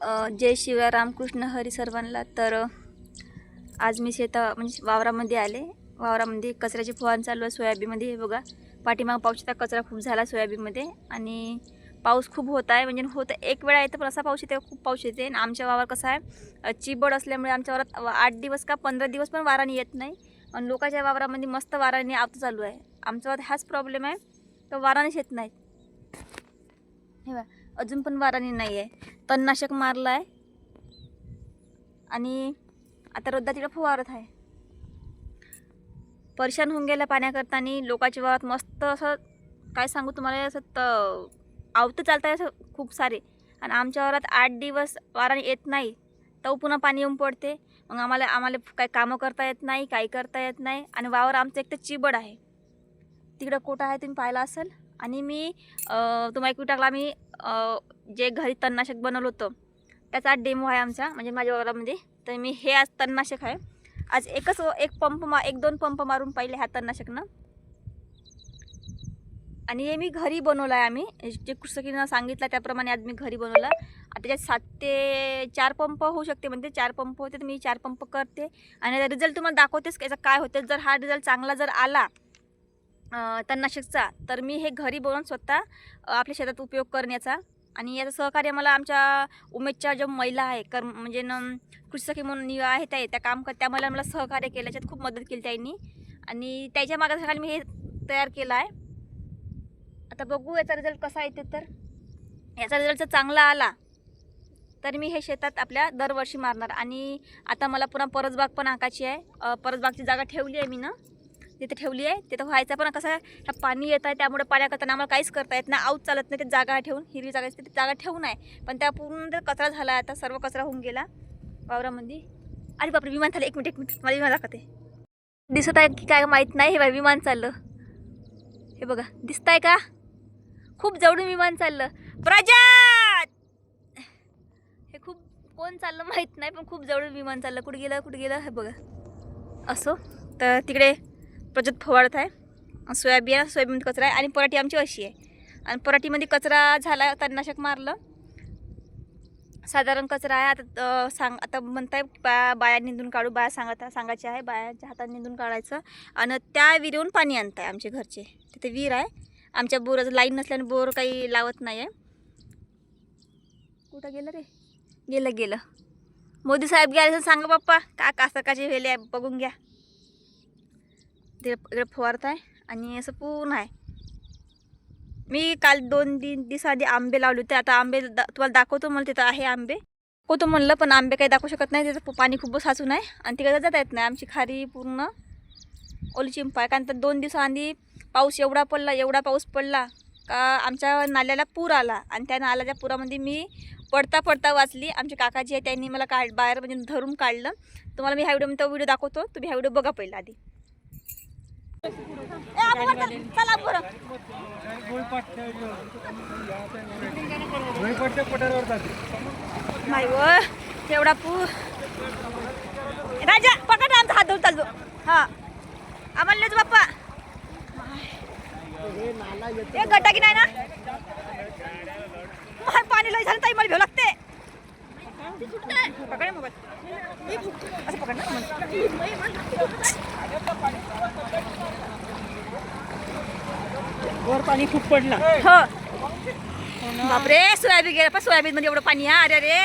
जय शिवाय रामकृष्ण हरी सर्वांना. तर आज मी शेता म्हणजे वावरामध्ये आले. वावरामध्ये कचऱ्याची फवारणी चालू आहे सोयाबीनमध्ये. हे बघा पाठीमाग पाऊस येता कचरा खूप झाला सोयाबीनमध्ये. आणि पाऊस खूप होत आहे. म्हणजे होत एक वेळा येतं पण असा पाऊस येते खूप पाऊस येते. आणि आमच्या वावर कसं आहे चिबड असल्यामुळे आमच्या वावरात आठ दिवस का पंधरा दिवस पण वाराने येत नाही. आणि लोकांच्या वावरामध्ये मस्त वाराने आवतं चालू आहे. आमच्या वावरात हाच प्रॉब्लेम आहे तर वारानेच येत नाही हे बघा. अजून पण वाराने नाही आहे तणनाशक मारलं आहे आणि आता रद्दा तिकडं फुवारत आहे. परेशान होऊन गेल्या पाण्याकरता आणि लोकांच्या वावरात मस्त असं काय सांगू तुम्हाला असं त आवतं चालतं आहे असं खूप सारे. आणि आमच्या वावरात आठ दिवस वाराने येत नाही. तो पुन्हा पाणी येऊन पडते. मग आम्हाला आम्हाला काही कामं करता येत नाही काही करता येत नाही. आणि वावर आमचं एक तर चिबड आहे. तिकडं कोटा आहे तुम्ही पाहिला असेल? आणि मी तुम्हाला एक टाकला मी जे घरी तणनाशक बनवलं होतं त्याचा आज डेमो आहे आमचा म्हणजे माझ्या वावरामध्ये म्हणजे, तर मी हे आज तणनाशक आहे. आज एकच एक पंप मा एक दोन पंप मारून पाहिले ह्या तणनाशकनं. आणि हे मी घरी बनवलं आहे आम्ही जे कृषकीनं सांगितलं त्याप्रमाणे आज मी घरी बनवलं. आता त्याच्यात सात ते चार पंप होऊ शकते म्हणजे चार पंप होते तर मी चार पंप करते. आणि रिझल्ट तुम्हाला दाखवतेच याचा काय होते. जर हा रिझल्ट चांगला जर आला तणनाशकचा. तर मी हे घरी बनवून स्वतः आपल्या शेतात उपयोग करण्याचा. आणि याचं सहकार्य मला आमच्या उमेदच्या ज्या महिला आहे कर म्हणजे न कृषी म्हणून आहेत आहे त्या काम कर त्या मला मला सहकार्य केलं याच्यात खूप मदत केली त्यांनी. आणि त्याच्या मागासाठी मी हे तयार केलं आहे. आता बघू याचा रिझल्ट कसा येते तर. याचा रिझल्ट जर चांगला आला तर मी हे शेतात आपल्या दरवर्षी मारणार. आणि आता मला पुन्हा परसबाग पण आकाची आहे. परसबागची जागा ठेवली आहे मी ना. जिथे ठेवली आहे. तिथं व्हायचं पण कसं आहे ह्या पाणी येत आहे त्यामुळे पाण्या करताना आम्हाला काहीच करता येत नाही. आऊच चालत नाही ते जागा ठेवून हिरवी जागा असते ती जागा ठेवून आहे. पण त्या पूर्ण कचरा झाला आहे आता सर्व कचरा होऊन गेला वावरामध्ये. अरे बापरे विमान झालं. एक मिनिट एक मिनिट. मला विमान दाखवते. दिसत आहे की काय माहीत नाही हे बघा विमान चाललं. हे बघा दिसत आहे का? खूप जवळून विमान चाललं. प्रजात! हे खूप कोण चाललं माहीत नाही पण खूप जवळून विमान चाललं. कुठे गेलं कुठे गेलं हे बघा. असो. तर तिकडे प्रजत फवारत आहे. सोयाबीन सोयाबीन कचरा आहे आणि पराठी आमची अशी आहे. आणि पराठीमध्ये कचरा झाला तणनाशक मारलं. साधारण कचरा आहे. आता सांग आता म्हणताय बा बाया निंदून काढू बाया सांगत सांगायचे आहे बायाच्या हातात निंदून काढायचं. आणि त्या विहिरीहून पाणी आणताय आमचे घरचे. तिथे विहीर आहे. आमच्या बोराचं लाईन नसल्याने बोर काही लावत नाही आहे कुठं गेलं रे? गेलं गेलं. मोदी साहेब गेले तर सांगा पप्पा. का कास्तकाचे वेले आहे बघून घ्या. ते इकडे फवारत आहे आणि असं पूर्ण आहे. मी काल दोन दिन दिवसाआधी आंबे लावले होते. आता आंबे दा तुम्हाला दाखवतो मला तिथं आहे आंबे. दाखवतो म्हणलं पण आंबे काही दाखवू शकत नाही. तिथं पाणी खूपच साचून आहे आणि तिकडे जाता येत नाही. आमची खारी पूर्ण ओली चिंपा आहे. कारण तर दोन दिवसाआधी पाऊस एवढा पडला एवढा पाऊस पडला का आमच्या नाल्याला पूर आला. आणि त्या नाल्याच्या पुरामध्ये मी पडता पडता वाचली. आमचे काकाजी आहे त्यांनी मला काढ बाहेर म्हणजे धरून काढलं. तुम्हाला मी ह्या व्हिडिओ तो व्हिडिओ दाखवतो. तुम्ही ह्या व्हिडिओ बघा पहिला आधी ए, आपण आता- चला बरं नाही व एवढा पूर राजा पकड आमचा हात धरून चालतो. हा. आम्हाला नेतो बाप्पा. ए गड्डा की नाही ना? माय पाणी लय झालं ताई मला भेव लागते. पकड मोबाईल. असं पकड ना पाणी खूप पडलं. हो. बापरे सोयाबीन गेला पण सोयाबीन मध्ये एवढं पाणी अरे अरे.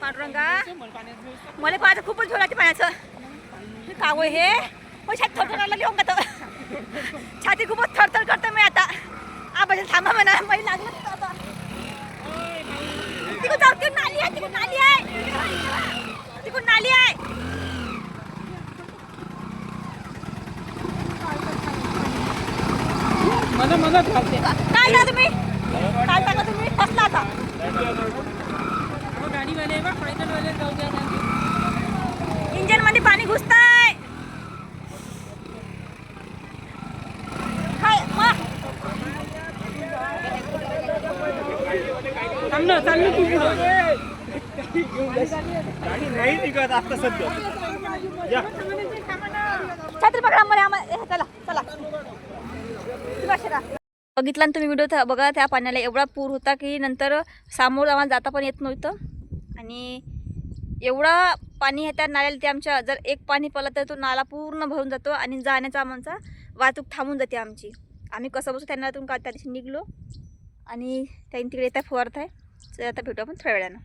पांडुरंगा. मला पाहायचं खूपच झोळ पाण्याचं. हे काव हे. मग छाती थरथर लिहून का छाती खूपच थरथर करते मी आता. आबाजी थांबा म्हणा मी लागलं तिकडे तिकडून नाली आहे तिकडे नाली आहे तिकडून नाली आहे मला मला घालते काय ना तुम्ही काय टाका तुम्ही फसला आता गाडीवाले बा पैदलवाले जाऊ द्या ना. इंजनमध्ये पाणी घुसताय हाय मा चाललो तू पुढं. गाडी नाही निघत आता सध्या. या. छत्री पकडा मला आम्हाला ए, चला चला. बघितला ना तुम्ही व्हिडिओ बघा त्या पाण्याला एवढा पूर होता की नंतर सामोरं आम्हाला जाता पण येत नव्हतं. आणि एवढा पाणी आहे त्या नाल्याला ते आमच्या जर एक पाणी पडलं तर तो नाला पूर्ण भरून जातो आणि जाण्याचा आमचा वाहतूक थांबून जाते आमची. आम्ही कसं बसू त्या नाल्यातून का त्या दिवशी निघलो. आणि त्यांनी तिकडे येतात फवारत आहे तर आता भेटू आपण थोड्या वेळानं.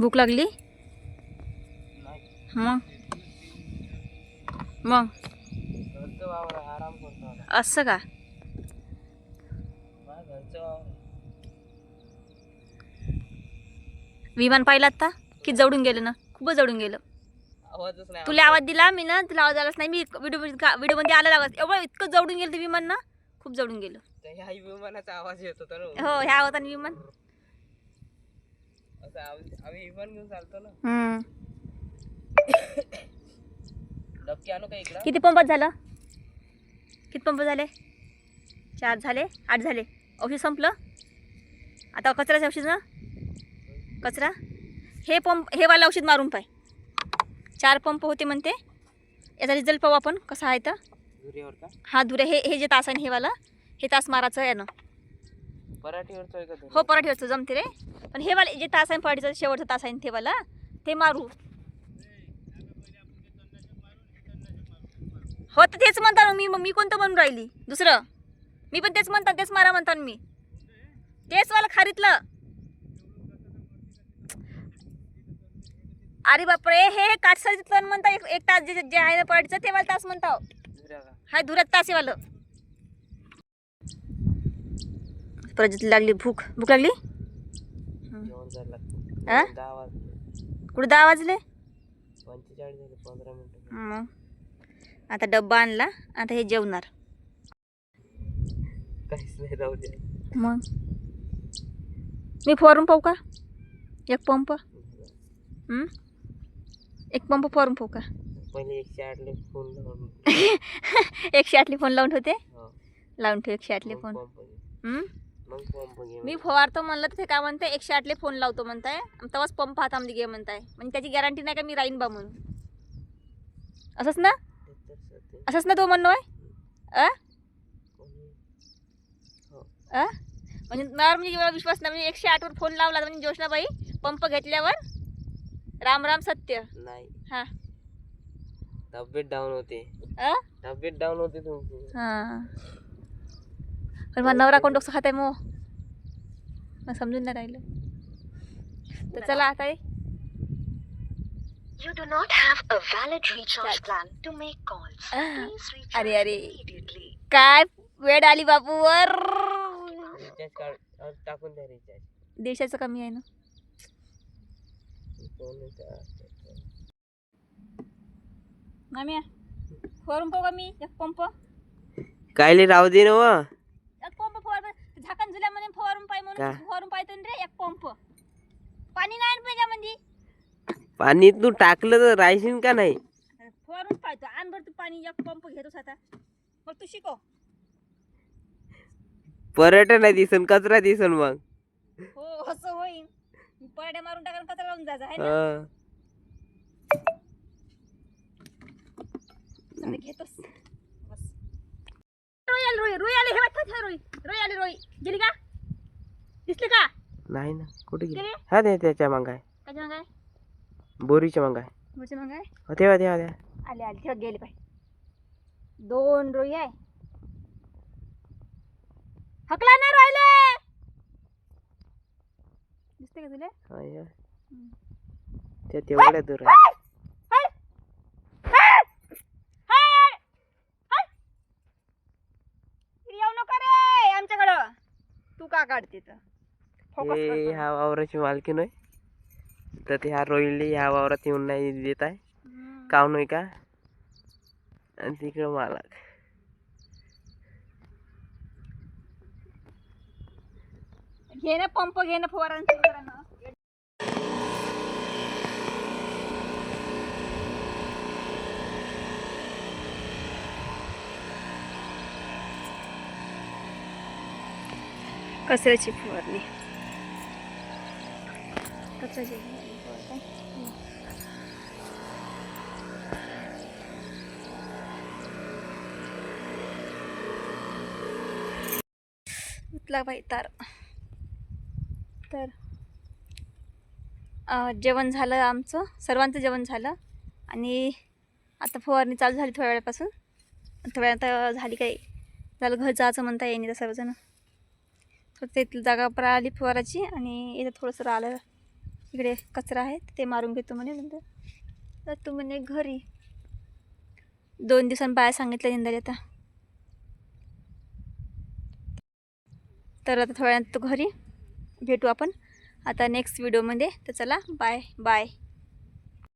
भूक लागली? मग? मग. असं का. विमान पाहिलं आता? की जवळून गेलं ना? खूपच जवळून गेलं. आवाजच नाही तुला आवाज दिला मी ना? तुला आवाज आलाच नाही. मी व्हिडिओ व्हिडिओमध्ये आला आवाज. एवढं इतकं जवळून गेलं ते विमान ना? खूप जवळून गेलं. ह्या विमानाचा आवाज येत होता ना हो ह्या होता ना विमान? असं आम्ही विमान घेऊन चालतो ना. हम्म. डबकी आणू का इकडं? किती पंपात झालं? किती पंप झाले? चार झाले आठ झाले. औषध संपलं? आता कचऱ्याचं औषध ना? कचरा? हे पंप हे वाला औषध मारून पाय. चार पंप होते म्हणते. याचा रिझल्ट पाहू आपण कसा आहे तर. का? हा धुरे हे हे जे तास आहे ना हे वाला. हे तास मारायचं आहे ना. हो पराठीवरचं जमते रे. पण हे वाले जे तास आहे पराठीचं शेवटचा तास आहे ते वाला ते मारू. हो तर तेच म्हणता ना मी. मी कोणतं म्हणून राहिली? दुसरं? मी पण तेच म्हणता तेच मारा म्हणता मी. तेच वाला खारीतलं. अरे बापरे हे हे काटसरीचं तण म्हणता एक एक तास जे जे आहे ना पराठीचं ते वाला तास म्हणता का हाय धुऱ्यात तास वालं. प्रजत लागली भूक. भूक लागली? कुठे दहा वाजले? मग. आता डब्बा आणला आता हे जेवणार. मग. मी फवारून पाहू का? एक पंप? एक पंप फवारून पाहू का? पहिले एकशे आठले फोन लावून. एकशे आठली फोन लावून ठेवते? हो. लावून ठेव एकशे आठले फोन? मग पंप घे मी फवारतो म्हणलं तर ते काय म्हणते एकशे आठले फोन लावतो म्हणताय. तेव्हाच पंप हातामध्ये घे म्हणताय. म्हणजे त्याची गॅरंटी नाही का मी राहीन बा म्हणून? असंच ना? असंच ना तो म्हणणं आहे अ? म्हणजे मला म्हणजे एवढा विश्वास नाही. म्हणजे एकशे आठवर फोन लावला म्हणजे जोशनाबाई पंप घेतल्यावर राम राम सत्य. नाही. हा. तब्येत डाऊन होते. अ? तब्येत डाऊन होते तुमची. हा. पण मला नवरा कोण डोकं खात आहे मग? मग समजून नाही राहिलं. तर चला आता. You do not have a valid recharge plan to make calls. Ah, Please recharge अरे अरे. immediately. काय वेळ आली रिचार्ज कार्ड अ, टाकून द्या रिचार्ज दीडशेचं कमी आहे ना? फवारून पाहू का मी एक पंप? कायले राहू दे ना व. एक पंप फवार झाकण झुल्यामध्ये फवारून पाय म्हणून का? फवारून पाहतो ना रे एक पंप. पाणी नाही ना त्याच्यामध्ये पाणी तू टाकलं तर राहशील का नाही? फवारून पाहतो आण बरं तू पाणी एक पंप घेतोस आता. मग तू शिकव. पर्यटन आहे दिसन कचरा दिसन मग. हो असं होईन. पराठ्या मारून टाका कचरा लावून जायचा आहे ना? हा. आता घेतोस. बस. रोई आली रोई रोई आली हे था रोई. रोई आली रोई. गेली का? दिसली का? नाही ना. कुठे गेली? गेली? हा दे त्याच्या मग काय बोरीच्या मग काय हो तेव्हा तेव्हा द्या आले आले. ठेव गेली पाय दोन रोई आहे. हकला नाही राहिले दिसते का तुला? हा, या. त्या तेवढ्या दूर आहे येऊ नका रे आमच्याकडं. तू का काढते तर हे करतो. ह्या वावराची मालकी नाही तर ते ह्या रोहिणले ह्या वावरात येऊन नाही देत आहे. काव नाही का? आणि तिकडं मालक. घे ना पंप घे ना फवारा सुरू करा ना कचऱ्याची फवारणी. कचऱ्याची बाई तार. तर जेवण झालं आमचं सर्वांचं जेवण झालं. आणि आता फवारणी चालू झाली थोड्या वेळापासून. थोड्या आता झाली काही झालं घर जायचं म्हणता येईन सर्वजण. तर ते जागा पर आली फवाराची आणि इथं थोडंसं राहिलं. इकडे कचरा आहे ते मारून घेतो म्हणे नंतर. तर तू म्हणे घरी. दोन दिवसांनी बाया सांगितलं यंदा आता. तर आता थोड्या तो घरी. भेटू आपण. आता नेक्स्ट व्हिडिओमध्ये तर चला बाय बाय